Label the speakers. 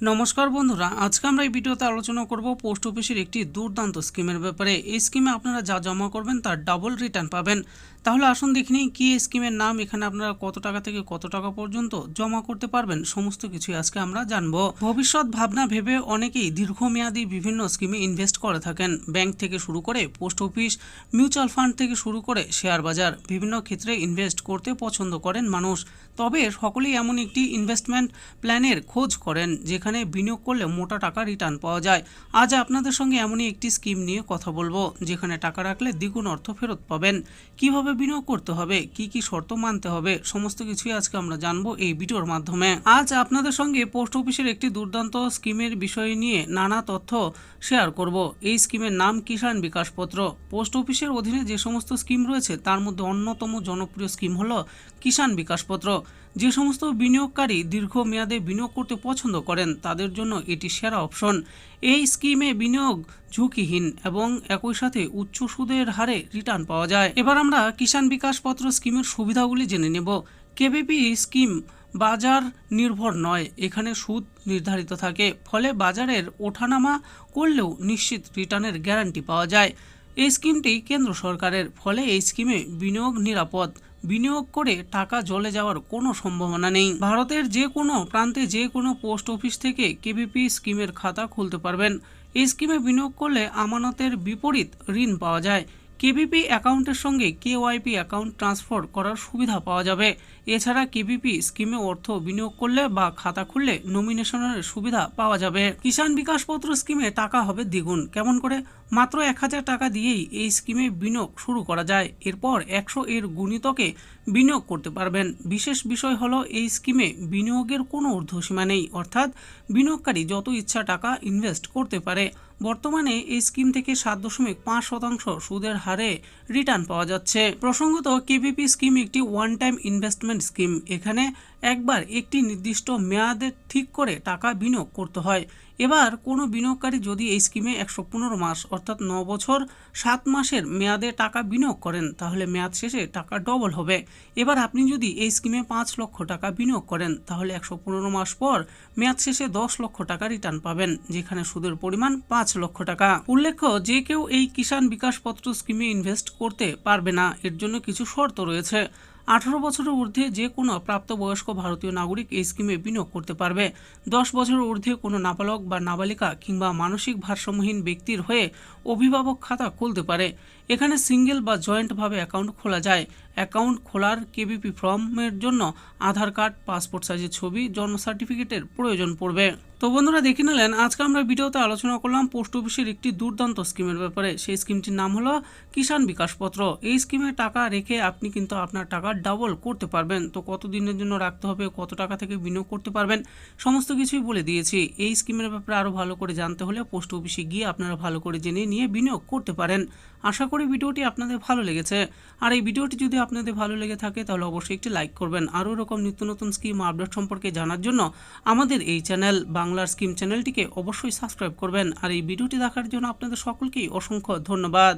Speaker 1: নমস্কার বন্ধুরা, আজকে আমরা এই ভিডিওতে আলোচনা করব পোস্ট অফিসের একটি দুর্দান্ত স্কিমের ব্যাপারে। এই স্কিমে আপনারা যা জমা করবেন তার ডাবল রিটার্ন পাবেন। তাহলে আসুন দেখে নিই কী স্কিমের নাম, এখানে আপনারা কত টাকা থেকে কত টাকা পর্যন্ত জমা করতে পারবেন, সমস্ত কিছুই আজকে আমরা জানব। ভবিষ্যৎ ভাবনা ভেবে অনেকেই দীর্ঘমেয়াদী বিভিন্ন স্কিমে ইনভেস্ট করে থাকেন। ব্যাংক থেকে শুরু করে পোস্ট অফিস, মিউচুয়াল ফান্ড থেকে শুরু করে শেয়ার বাজার, বিভিন্ন ক্ষেত্রে ইনভেস্ট করতে পছন্দ করেন মানুষ। তবে সকলেই এমন একটি ইনভেস্টমেন্ট প্ল্যানের খোঁজ করেন, যেখানে বিনিয়োগ করলে মোটা টাকা রিটার্ন পাওয়া যায়। আজ আপনাদের সঙ্গে এমনই একটি স্কিম নিয়ে কথা বলব, যেখানে টাকা রাখলে দ্বিগুণ অর্থ ফেরত পাবেন। কীভাবে বিনিয়োগ করতে হবে, কি কি শর্ত মানতে হবে, সমস্ত কিছুই আজকে আমরা জানব এই ভিডিওর মাধ্যমে। আজ আপনাদের সঙ্গে পোস্ট অফিসের একটি দুর্দান্ত স্কিমের বিষয় নিয়ে নানা তথ্য শেয়ার করব। এই স্কিমের নাম কিষাণ বিকাশ পত্র। পোস্ট অফিসের অধীনে যে সমস্ত স্কিম রয়েছে, তার মধ্যে অন্যতম জনপ্রিয় স্কিম হলো কিষাণ বিকাশ পত্র। যে সমস্ত বিনিয়োগকারী দীর্ঘমেয়াদে বিনিয়োগ করতে পছন্দ করেন, তাদের জন্য এটি সেরা অপশন। এই স্কিমে বিনিয়োগ ঝুঁকিহীন এবং একই সাথে উচ্চ সুদের হারে রিটার্ন পাওয়া যায়। এবার আমরা কিষাণ বিকাশ পত্র স্কিমের সুবিধাগুলি জেনে নেব। কেবিপি স্কিম বাজার নির্ভর নয়, এখানে সুদ নির্ধারিত থাকে। ফলে বাজারের ওঠানামা করলেও নিশ্চিত রিটার্নের গ্যারান্টি পাওয়া যায়। এই স্কিমটি কেন্দ্র সরকারের, ফলে এই স্কিমে বিনিয়োগ নিরাপদ। বিনিয়োগ করে টাকা জলে যাওয়ার কোনো সম্ভাবনা নেই। ভারতের যে কোনো প্রান্তে যে কোনো পোস্ট অফিস থেকে কেবিপি স্কিমের খাতা খুলতে পারবেন। এই স্কিমে বিনিয়োগ করলে আমানতের বিপরীত ঋণ পাওয়া যায়। কেবিপি অ্যাকাউন্টের সঙ্গে কেওয়াইপি অ্যাকাউন্ট ট্রান্সফার করার সুবিধা পাওয়া যাবে। এছাড়া কেবিপি স্কিমে অর্থ বিনিয়োগ করলে বা খাতা খুললে নমিনেশনের সুবিধা পাওয়া যাবে। কিষাণ বিকাশ পত্র স্কিমে টাকা হবে দ্বিগুণ। কেমন করে? মাত্র এক হাজার টাকা দিয়েই এই স্কিমে বিনিয়োগ শুরু করা যায়। এরপর একশো এর গুণিতকে বিনিয়োগ করতে পারবেন। বিশেষ বিষয় হলো এই স্কিমে বিনিয়োগের কোনো ঊর্ধ্বসীমা নেই। অর্থাৎ বিনিয়োগকারী যত ইচ্ছা টাকা ইনভেস্ট করতে পারে বর্তমানে এই স্কিম থেকে সাত দশমিক পাঁচ শতাংশ সুদের হারে রিটার্ন পাওয়া যাচ্ছে। প্রসঙ্গত, কেপিপি স্কিম একটি ওয়ান টাইম ইনভেস্টমেন্ট স্কিম। এখানে একবার একটি নির্দিষ্ট মেয়াদে ঠিক করে টাকা বিনিয়োগ করতে হয়। এবার কোনো বিনিয়োগকারী যদি এই স্কিমে একশো পনেরো মাস অর্থাৎ ন বছর সাত মাসের মেয়াদে টাকা বিনিয়োগ করেন, তাহলে মেয়াদ শেষে টাকা ডবল হবে। এবার আপনি যদি এই স্কিমে পাঁচ লক্ষ টাকা বিনিয়োগ করেন, তাহলে একশো পনেরো মাস পর মেয়াদ শেষে দশ লক্ষ টাকা রিটার্ন পাবেন, যেখানে সুদের পরিমাণ পাঁচ লক্ষ টাকা। উল্লেখ্য, যে কেউ এই কিষাণ বিকাশ পত্র স্কিমে ইনভেস্ট করতে পারবে না, এর জন্য কিছু শর্ত রয়েছে। আঠারো বছরের ঊর্ধ্বে যে কোনো প্রাপ্তবয়স্ক ভারতীয় নাগরিক এই স্কিমে বিনিয়োগ করতে পারবে। দশ বছরের ঊর্ধ্বে কোনো নাবালক বা নাবালিকা কিংবা মানসিক ভারসাম্যহীন ব্যক্তির হয়ে অভিভাবক খাতা খুলতে পারে। এখানে সিঙ্গেল বা জয়েন্টভাবে অ্যাকাউন্ট খোলা যায়। অ্যাকাউন্ট খোলার কেবিপি ফর্মের জন্য আধার কার্ড, পাসপোর্ট সাইজের ছবি, জন্ম সার্টিফিকেটের প্রয়োজন পড়বে। তো বন্ধুরা, দেখে নিলেন, আজকে আমরা ভিডিওতে আলোচনা করলাম পোস্ট অফিসের একটি দুর্দান্ত স্কিমের ব্যাপারে। সেই স্কিমটির নাম হলো কিষাণ বিকাশ পত্র। এই স্কিমে টাকা রেখে আপনি কিন্তু আপনার টাকা ডাবল করতে পারবেন। তো কত দিনের জন্য রাখতে হবে, কত টাকা থেকে বিনিয়োগ করতে পারবেন, সমস্ত কিছুই বলে দিয়েছি। এই স্কিমের ব্যাপারে আরও ভালো করে জানতে হলে পোস্ট অফিসে গিয়ে আপনারা ভালো করে জেনে নিয়ে বিনিয়োগ করতে পারেন। আশা করি ভিডিওটি আপনাদের ভালো লেগেছে। আর এই ভিডিওটি যদি আপনাদের ভালো লেগে থাকে, তাহলে অবশ্যই একটি লাইক করবেন। আরও এরকম নিত্য নতুন স্কিম আপডেট সম্পর্কে জানার জন্য আমাদের এই চ্যানেল বাংলার স্কিম চ্যানেলটিকে অবশ্যই সাবস্ক্রাইব করবেন। আর এই ভিডিওটি দেখার জন্য আপনাদের সকলকেই অসংখ্য ধন্যবাদ।